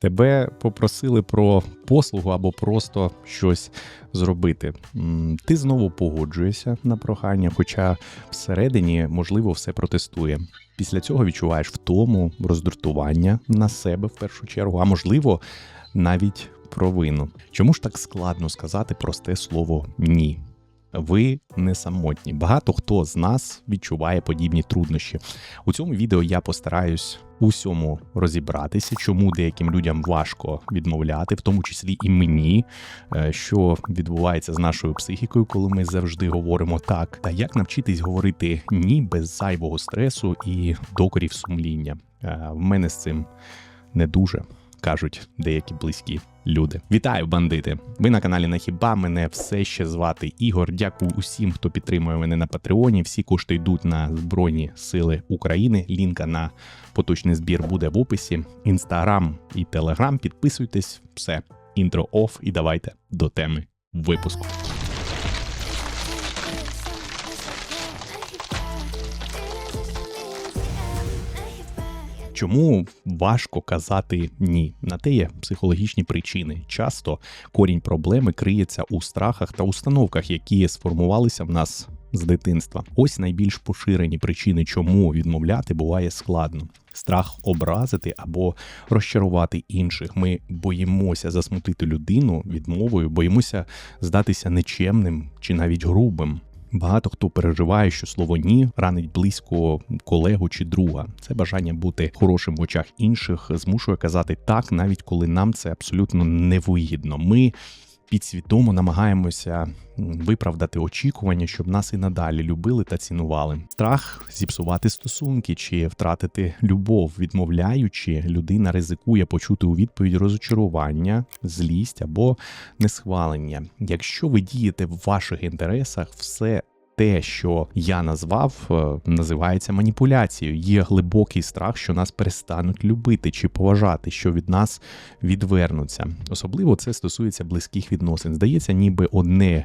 Тебе попросили про послугу або просто щось зробити. Ти знову погоджуєшся на прохання, хоча всередині, можливо, все протестує. Після цього відчуваєш втому, роздратування на себе в першу чергу, а можливо, навіть провину. Чому ж так складно сказати просте слово ні? Ви не самотні. Багато хто з нас відчуває подібні труднощі. У цьому відео я постараюсь усьому розібратися, чому деяким людям важко відмовляти, в тому числі і мені, е, що відбувається з нашою психікою, коли ми завжди говоримо так, та як навчитись говорити ні без зайвого стресу і докорів сумління. Е, В мене з цим не дуже кажуть деякі близькі люди. Вітаю, бандити! Ви на каналі Нахіба. Мене все ще звати Ігор. Дякую усім, хто підтримує мене на Патреоні. Всі кошти йдуть на Збройні Сили України. Лінка на поточний збір буде в описі. Інстаграм і Телеграм. Підписуйтесь. Все, інтро оф, і давайте до теми випуску. Чому важко казати ні? На те є психологічні причини. Часто корінь проблеми криється у страхах та установках, які сформувалися в нас з дитинства. Ось найбільш поширені причини, чому відмовляти буває складно. Страх образити або розчарувати інших. Ми боїмося засмутити людину відмовою, боїмося здатися нечемним чи навіть грубим. Багато хто переживає, що слово ні ранить близько колегу чи друга. Це бажання бути хорошим в очах інших змушує казати так, навіть коли нам це абсолютно невигідно. Ми підсвідомо намагаємося виправдати очікування, щоб нас і надалі любили та цінували. Страх зіпсувати стосунки чи втратити любов, відмовляючи, людина ризикує почути у відповідь розочарування, злість або несхвалення. Якщо ви дієте в ваших інтересах, все. Те, що я назвав, е, називається маніпуляцією. Є глибокий страх, що нас перестануть любити чи поважати, що від нас відвернуться. Особливо це стосується близьких відносин. Здається, ніби одне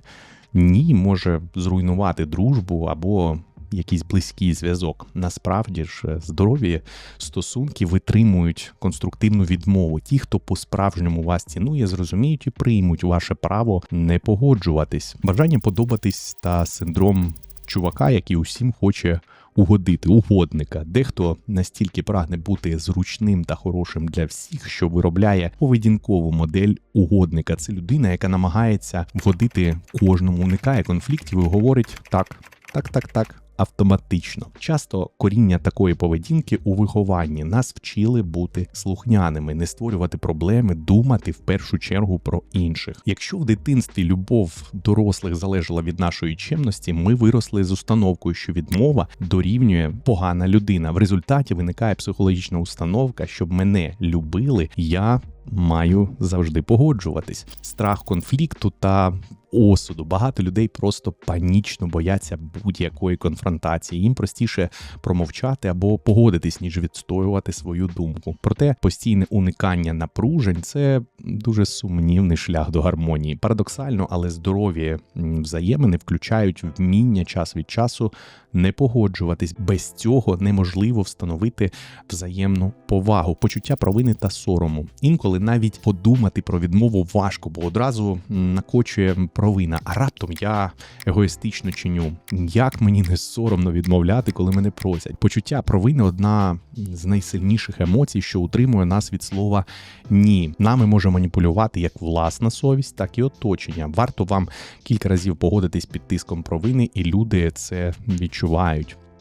ні може зруйнувати дружбу або якийсь близький зв'язок. Насправді ж е, здорові стосунки витримують конструктивну відмову. Ті, хто по-справжньому вас цінує, зрозуміють і приймуть ваше право не погоджуватись. Бажання подобатись та синдром чувака, який усім хоче. Угодити угодника, дехто настільки прагне бути зручним та хорошим для всіх, що виробляє поведінкову модель угодника. Це людина, яка намагається вгодити кожному, уникає конфліктів і говорить так, так, так, так автоматично. Часто коріння такої поведінки у вихованні нас вчили бути слухняними, не створювати проблеми, думати в першу чергу про інших. Якщо в дитинстві любов дорослих залежала від нашої чемності, ми виросли з установкою, що відмова дорівнює погана людина. В результаті виникає психологічна установка, щоб мене любили, я маю завжди погоджуватись. Страх конфлікту та осуду. Багато людей просто панічно бояться будь-якої конфронтації. Їм простіше промовчати або погодитись, ніж відстоювати свою думку. Проте постійне уникання напружень це дуже сумнівний шлях до гармонії. Парадоксально, але здорові взаємини включають вміння час від часу не погоджуватись. Без цього неможливо встановити взаємну повагу, почуття провини та сорому. Інколи навіть подумати про відмову важко, бо одразу накочує провина. А раптом я егоїстично чиню. Як мені не соромно відмовляти, коли мене просять? Почуття провини одна з найсильніших емоцій, що утримує нас від слова ні. Нами може маніпулювати як власна совість, так і оточення. Варто вам кілька разів погодитись під тиском провини, і люди це відчувають.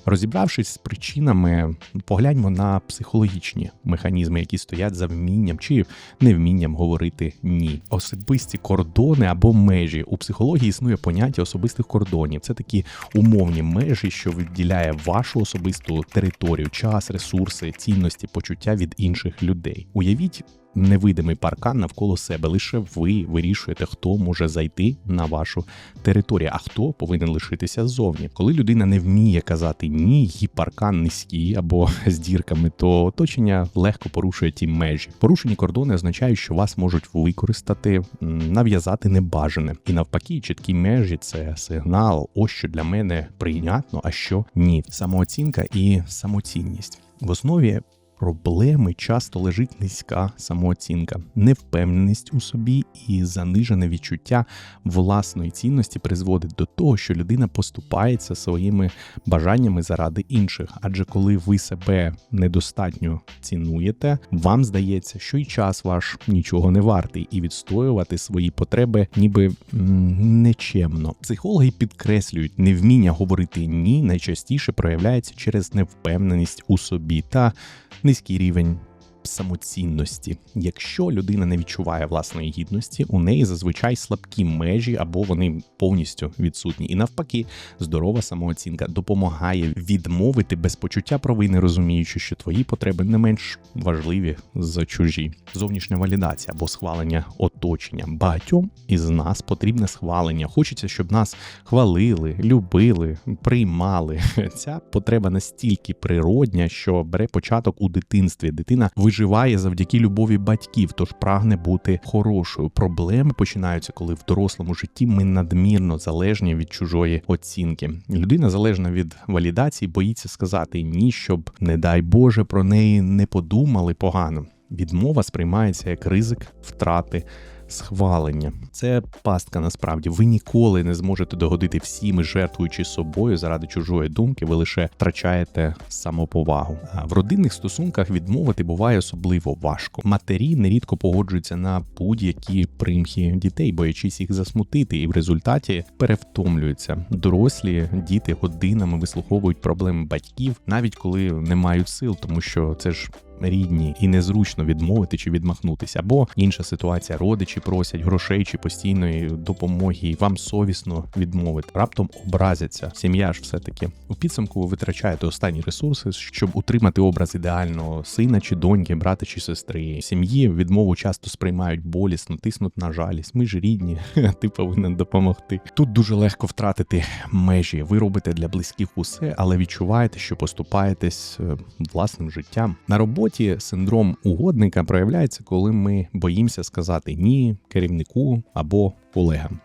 Розібравшись з причинами, погляньмо на психологічні механізми, які стоять за вмінням чи невмінням говорити ні. Особисті кордони або межі у психології існує поняття особистих кордонів. Це такі умовні межі, що відділяє вашу особисту територію, час, ресурси, цінності, почуття від інших людей. Уявіть невидимий паркан навколо себе. Лише ви вирішуєте, хто може зайти на вашу територію, а хто повинен лишитися ззовні. Коли людина не вміє казати ні, її паркан низький або з дірками, то оточення легко порушує ті межі. Порушені кордони означають, що вас можуть використати, нав'язати небажане. І навпаки, чіткі межі це сигнал, ось що для мене прийнятно, а що ні. Самооцінка і самоцінність в основі проблеми часто лежить низька самооцінка, невпевненість у собі і занижене відчуття власної цінності призводить до того, що людина поступається своїми бажаннями заради інших. Адже коли ви себе недостатньо цінуєте, вам здається, що й час ваш нічого не вартий, і відстоювати свої потреби, ніби нечемно. Психологи підкреслюють, невміння говорити ні найчастіше проявляється через невпевненість у собі та низький рівень самоцінності. Якщо людина не відчуває власної гідності, у неї зазвичай слабкі межі або вони повністю відсутні. І навпаки, здорова самооцінка допомагає відмовити без почуття провини, розуміючи, що твої потреби не менш важливі за чужі. Зовнішня валідація або схвалення оточення. Багатьом із нас потрібне схвалення. Хочеться, щоб нас хвалили, любили, приймали. Ця потреба настільки природня, що бере початок у дитинстві. Дитина виживає завдяки любові батьків, тож прагне бути хорошою. Проблеми починаються, коли в дорослому житті ми надмірно залежні від чужої оцінки. Людина залежна від валідації, боїться сказати ні, щоб, не дай Боже, про неї не подумали погано. Відмова сприймається як ризик втрати схвалення. Це пастка насправді. Ви ніколи не зможете догодити всім, жертвуючи собою заради чужої думки, ви лише втрачаєте самоповагу. А в родинних стосунках відмовити буває особливо важко. Матері нерідко погоджуються на будь-які примхи дітей, боячись їх засмутити, і в результаті перевтомлюються. Дорослі діти годинами вислуховують проблеми батьків, навіть коли не мають сил, тому що це ж рідні і незручно відмовити чи відмахнутися. Або інша ситуація: родичі просять грошей чи постійної допомоги, і вам совісно відмовити. Раптом образяться. Сім'я ж все таки у підсумку ви витрачаєте останні ресурси, щоб утримати образ ідеального сина чи доньки, брата чи сестри. Сім'ї відмову часто сприймають болісно, тиснуть на жалість. Ми ж рідні, ти повинен допомогти. Тут дуже легко втратити межі. Ви робите для близьких усе, але відчуваєте, що поступаєтесь е, власним життям на роботі роботі синдром угодника проявляється, коли ми боїмося сказати ні керівнику або колегам.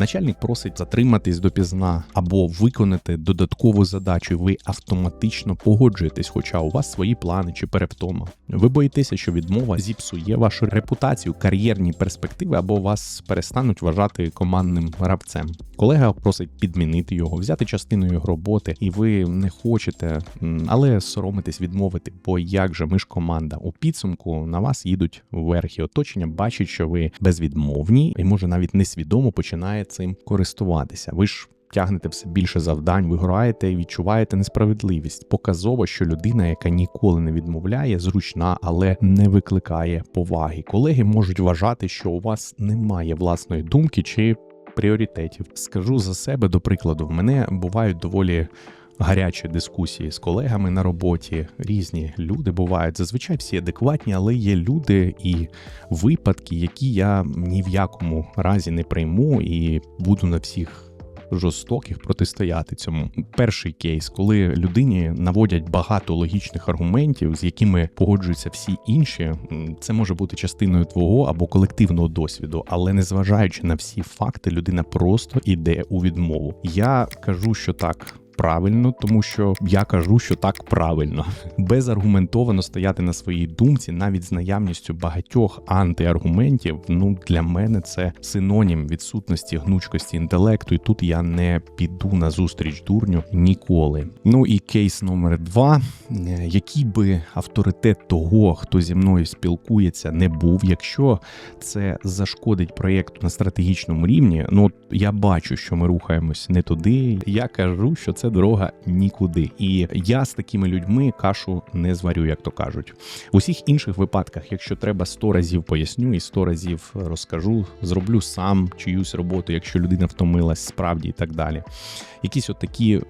Начальник просить затриматись допізна або виконати додаткову задачу. Ви автоматично погоджуєтесь, хоча у вас свої плани чи перевтома. Ви боїтеся, що відмова зіпсує вашу репутацію, кар'єрні перспективи або вас перестануть вважати командним гравцем. Колега просить підмінити його, взяти частину його роботи, і ви не хочете, але соромитесь відмовити, бо як же ми ж команда у підсумку на вас їдуть верхи. Оточення бачить, що ви безвідмовні і може навіть несвідомо починає цим користуватися. Ви ж тягнете все більше завдань, ви граєте і відчуваєте несправедливість. Показово, що людина, яка ніколи не відмовляє, зручна, але не викликає поваги. Колеги можуть вважати, що у вас немає власної думки чи пріоритетів. Скажу за себе, до прикладу, в мене бувають доволі гарячі дискусії з колегами на роботі. Різні люди бувають. Зазвичай всі адекватні, але є люди і випадки, які я ні в якому разі не прийму і буду на всіх. Жорстоких протистояти цьому перший кейс, коли людині наводять багато логічних аргументів, з якими погоджуються всі інші, це може бути частиною твого або колективного досвіду, але незважаючи на всі факти, людина просто іде у відмову. Я кажу, що так правильно, тому що я кажу, що так правильно. Безаргументовано стояти на своїй думці, навіть з наявністю багатьох антиаргументів. Ну для мене це синонім відсутності гнучкості інтелекту, і тут я не піду на зустріч дурню ніколи. Ну і кейс номер два: який би авторитет того, хто зі мною спілкується, не був, якщо це зашкодить проєкту на стратегічному рівні, ну я бачу, що ми рухаємось не туди. Я кажу, що це дорога нікуди. І я з такими людьми кашу не зварю, як то кажуть. У всіх інших випадках, якщо треба сто разів поясню і сто разів розкажу, зроблю сам чиюсь роботу, якщо людина втомилась справді і так далі. Якісь от такі е,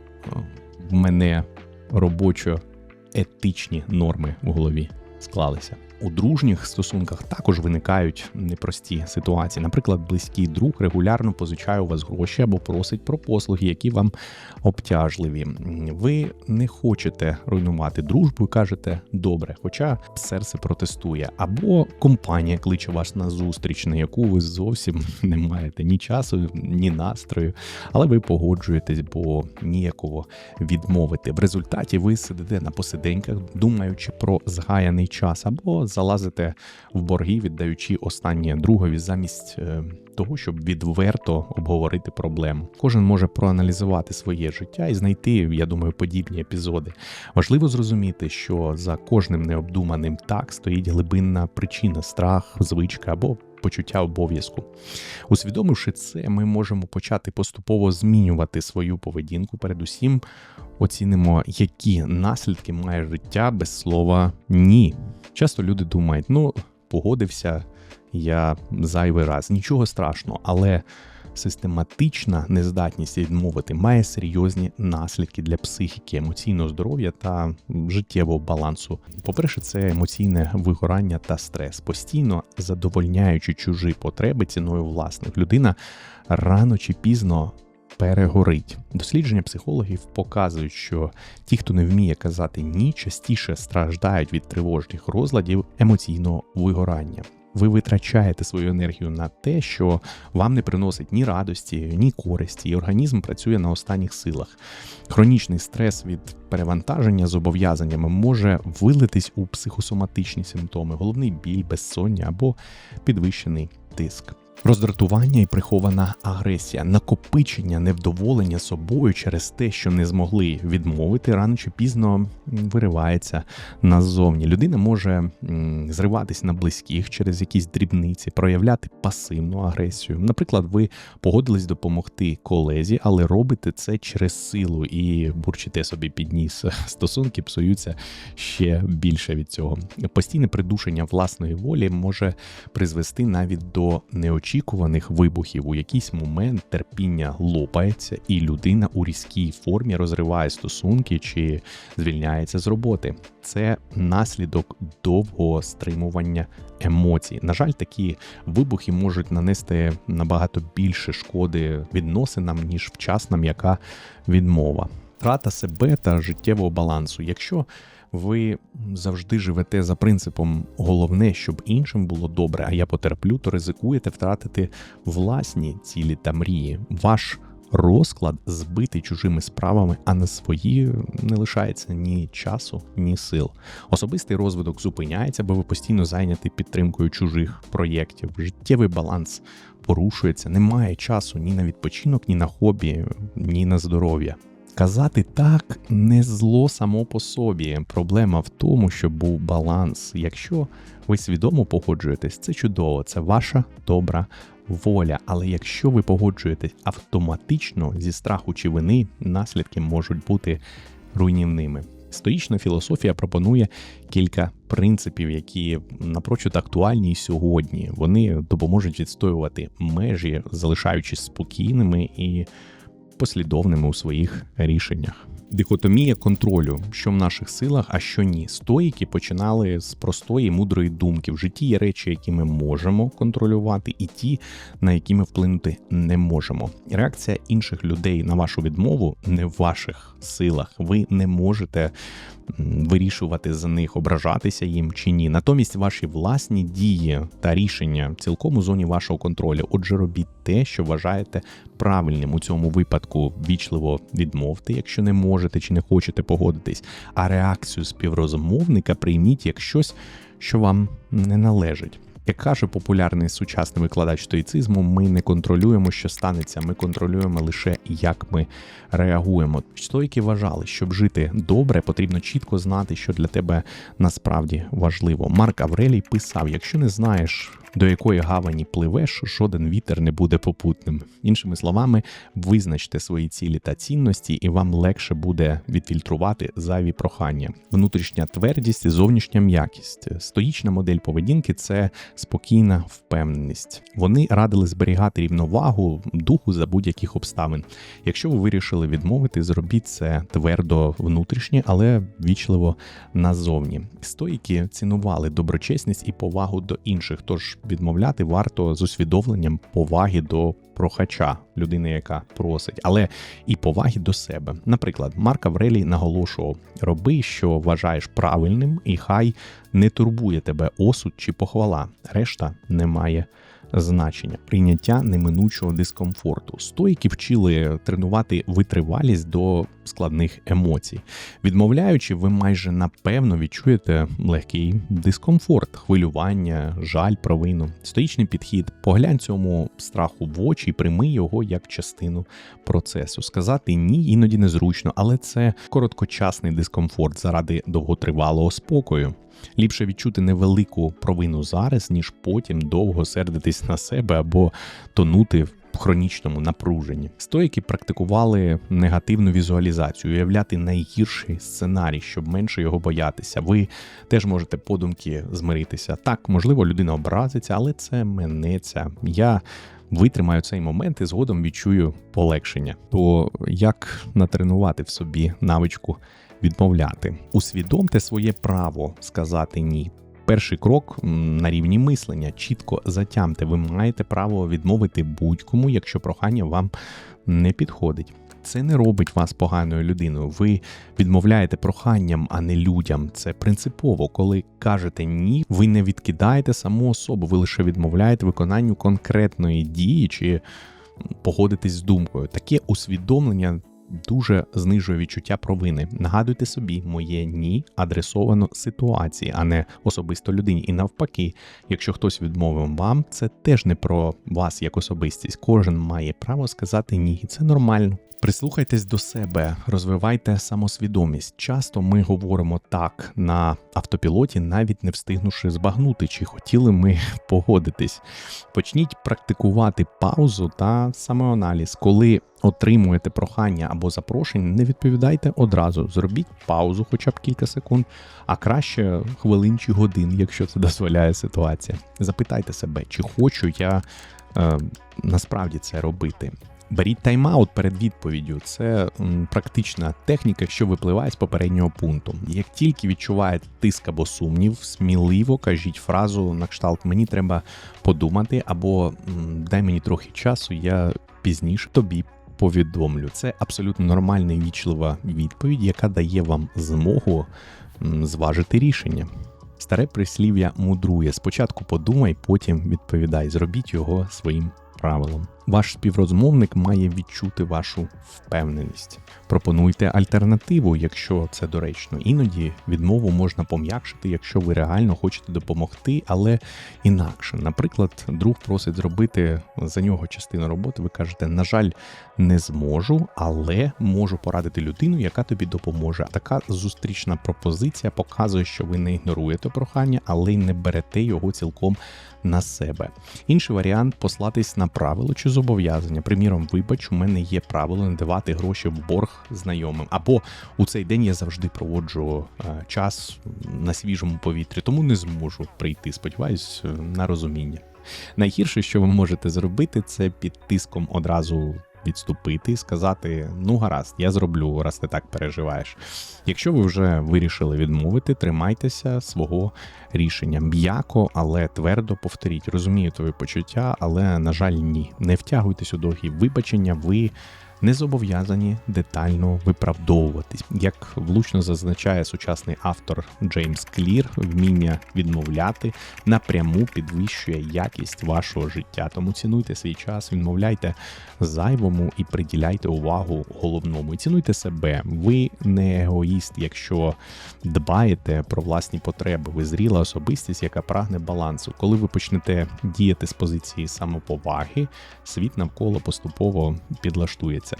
в мене робочо етичні норми в голові склалися. У дружніх стосунках також виникають непрості ситуації. Наприклад, близький друг регулярно позичає у вас гроші або просить про послуги, які вам обтяжливі. Ви не хочете руйнувати дружбу і кажете добре, хоча серце протестує, або компанія кличе вас на зустріч, на яку ви зовсім не маєте ні часу, ні настрою, але ви погоджуєтесь, бо ніякого відмовити. В результаті ви сидите на посиденьках, думаючи про згаяний час, або залазите в борги, віддаючи останнє другові замість е, того, щоб відверто обговорити проблему. Кожен може проаналізувати своє життя і знайти, я думаю, подібні епізоди. Важливо зрозуміти, що за кожним необдуманим так стоїть глибинна причина, страх, звичка або почуття обов'язку. Усвідомивши це, ми можемо почати поступово змінювати свою поведінку. Передусім, оцінимо, які наслідки має життя без слова ні. Часто люди думають, ну погодився я зайвий раз, нічого страшного, але систематична нездатність відмовити має серйозні наслідки для психіки, емоційного здоров'я та життєвого балансу. По-перше, це емоційне вигорання та стрес, постійно задовольняючи чужі потреби ціною власних. Людина рано чи пізно. Перегорить дослідження психологів показують, що ті, хто не вміє казати ні, частіше страждають від тривожних розладів емоційного вигорання ви витрачаєте свою енергію на те, що вам не приносить ні радості, ні користі, і організм працює на останніх силах. Хронічний стрес від перевантаження зобов'язаннями може вилитись у психосоматичні симптоми, головний біль, безсоння або підвищений тиск. Роздратування і прихована агресія, накопичення невдоволення собою через те, що не змогли відмовити, рано чи пізно виривається назовні. Людина може зриватись на близьких через якісь дрібниці, проявляти пасивну агресію. Наприклад, ви погодились допомогти колезі, але робите це через силу і бурчите собі під ніс. Стосунки псуються ще більше від цього. Постійне придушення власної волі може призвести навіть до неочікуваних неочікуваних вибухів у якийсь момент терпіння лопається, і людина у різкій формі розриває стосунки чи звільняється з роботи. Це наслідок довгого стримування емоцій. На жаль, такі вибухи можуть нанести набагато більше шкоди відносинам, ніж вчасна м'яка відмова. Трата себе та життєвого балансу. Якщо ви завжди живете за принципом головне, щоб іншим було добре, а я потерплю, то ризикуєте втратити власні цілі та мрії. Ваш розклад збитий чужими справами, а на свої не лишається ні часу, ні сил. Особистий розвиток зупиняється, бо ви постійно зайняті підтримкою чужих проєктів. Життєвий баланс порушується, немає часу ні на відпочинок, ні на хобі, ні на здоров'я. Казати так не зло само по собі. Проблема в тому, щоб був баланс. Якщо ви свідомо погоджуєтесь, це чудово, це ваша добра воля. Але якщо ви погоджуєтесь автоматично зі страху чи вини, наслідки можуть бути руйнівними. Стоїчна філософія пропонує кілька принципів, які напрочуд актуальні сьогодні. Вони допоможуть відстоювати межі, залишаючись спокійними і послідовними у своїх рішеннях. Дихотомія контролю, що в наших силах, а що ні. Стоїки починали з простої мудрої думки. В житті є речі, які ми можемо контролювати, і ті, на які ми вплинути не можемо. Реакція інших людей на вашу відмову не в ваших силах. Ви не можете вирішувати за них, ображатися їм чи ні. Натомість ваші власні дії та рішення цілком у зоні вашого контролю. Отже, робіть те, що вважаєте правильним у цьому випадку. Вічливо відмовте, якщо не можете чи не хочете погодитись. А реакцію співрозмовника прийміть як щось, що вам не належить. Як каже популярний сучасний викладач стоїцизму, ми не контролюємо, що станеться, ми контролюємо лише як ми реагуємо. Стоїки вважали, щоб жити добре, потрібно чітко знати, що для тебе насправді важливо. Марк Аврелій писав: якщо не знаєш, до якої гавані пливеш, жоден вітер не буде попутним. Іншими словами, визначте свої цілі та цінності, і вам легше буде відфільтрувати зайві прохання. Внутрішня твердість і зовнішня м'якість. Стоїчна модель поведінки це спокійна впевненість. Вони радили зберігати рівновагу духу за будь-яких обставин. Якщо ви вирішили відмовити, зробіть це твердо внутрішнє, але вічливо назовні. Стоїки цінували доброчесність і повагу до інших, тож відмовляти варто з усвідомленням поваги до прохача, людини, яка просить, але і поваги до себе. Наприклад, Марк Аврелій наголошував: роби, що вважаєш правильним, і хай не турбує тебе осуд чи похвала. Решта не має значення, прийняття неминучого дискомфорту. Стойки вчили тренувати витривалість до складних емоцій. Відмовляючи, ви майже напевно відчуєте легкий дискомфорт, хвилювання, жаль, провину. Стоїчний підхід, поглянь цьому страху в очі і прийми його як частину процесу. Сказати ні, іноді незручно, але це короткочасний дискомфорт заради довготривалого спокою. Ліпше відчути невелику провину зараз, ніж потім довго сердитись на себе або тонути в хронічному напруженні. Стоїки практикували негативну візуалізацію, уявляти найгірший сценарій, щоб менше його боятися. Ви теж можете подумки змиритися. Так, можливо, людина образиться, але це минеться. Я. Витримаю цей момент і згодом відчую полегшення. То як натренувати в собі навичку відмовляти. Усвідомте своє право сказати ні. Перший крок на рівні мислення. Чітко затямте, ви маєте право відмовити будь-кому, якщо прохання вам не підходить. Це не робить вас поганою людиною. Ви відмовляєте проханням, а не людям. Це принципово. Коли кажете ні, ви не відкидаєте саму особу, ви лише відмовляєте виконанню конкретної дії чи погодитесь з думкою. Таке усвідомлення дуже знижує відчуття провини. Нагадуйте собі, моє ні адресовано ситуації, а не особисто людині. І навпаки, якщо хтось відмовив вам, це теж не про вас як особистість. Кожен має право сказати ні, і це нормально. Прислухайтесь до себе, розвивайте самосвідомість. Часто ми говоримо так на автопілоті, навіть не встигнувши збагнути, чи хотіли ми погодитись. Почніть практикувати паузу та самоаналіз. Коли отримуєте прохання або запрошення, не відповідайте одразу. Зробіть паузу, хоча б кілька секунд, а краще хвилин чи годин, якщо це дозволяє ситуація. Запитайте себе, чи хочу я е, насправді це робити. Беріть тайм-аут перед відповіддю. Це практична техніка, що випливає з попереднього пункту. Як тільки відчуваєте тиск або сумнів, сміливо кажіть фразу на кшталт Мені треба подумати, або дай мені трохи часу, я пізніше тобі повідомлю. Це абсолютно нормальна і вічлива відповідь, яка дає вам змогу зважити рішення. Старе прислів'я мудрує. Спочатку подумай, потім відповідай. Зробіть його своїм правилом. Ваш співрозмовник має відчути вашу впевненість. Пропонуйте альтернативу, якщо це доречно. Іноді відмову можна пом'якшити, якщо ви реально хочете допомогти, але інакше. Наприклад, друг просить зробити за нього частину роботи. Ви кажете, на жаль, не зможу, але можу порадити людину, яка тобі допоможе. Така зустрічна пропозиція показує, що ви не ігноруєте прохання, але й не берете його цілком на себе. Інший варіант послатись на правило чи зобов'язання. Приміром, вибач, у мене є правило не давати гроші в борг знайомим. Або у цей день я завжди проводжу е, час на свіжому повітрі, тому не зможу прийти. Сподіваюсь, на розуміння. Найгірше, що ви можете зробити, це під тиском одразу відступити і сказати: ну гаразд, я зроблю, раз ти так переживаєш. Якщо ви вже вирішили відмовити, тримайтеся свого рішення м'яко, але твердо повторіть. Розумію твої почуття, але на жаль, ні. Не втягуйтесь у довгі вибачення. Ви не зобов'язані детально виправдовуватись. Як влучно зазначає сучасний автор Джеймс Клір, вміння відмовляти напряму підвищує якість вашого життя. Тому цінуйте свій час, відмовляйте зайвому і приділяйте увагу головному. І цінуйте себе. Ви не егоїст, якщо дбаєте про власні потреби. Ви зріла особистість, яка прагне балансу. Коли ви почнете діяти з позиції самоповаги, світ навколо поступово підлаштується.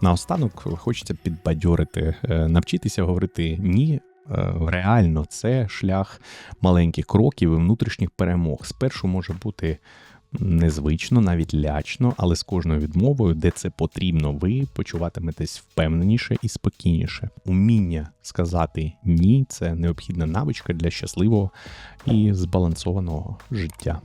Наостанок хочеться підбадьорити, е, навчитися говорити ні Е, Реально, це шлях маленьких кроків і внутрішніх перемог. Спершу може бути незвично, навіть лячно, але з кожною відмовою, де це потрібно, ви почуватиметесь впевненіше і спокійніше. Уміння сказати ні це необхідна навичка для щасливого і збалансованого життя.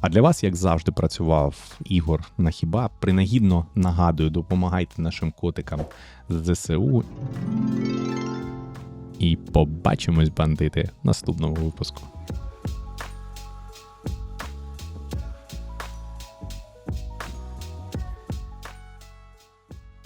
А для вас, як завжди, працював Ігор Нахіба. Принагідно нагадую, допомагайте нашим котикам з ЗСУ. І побачимось, бандити, в наступному випуску.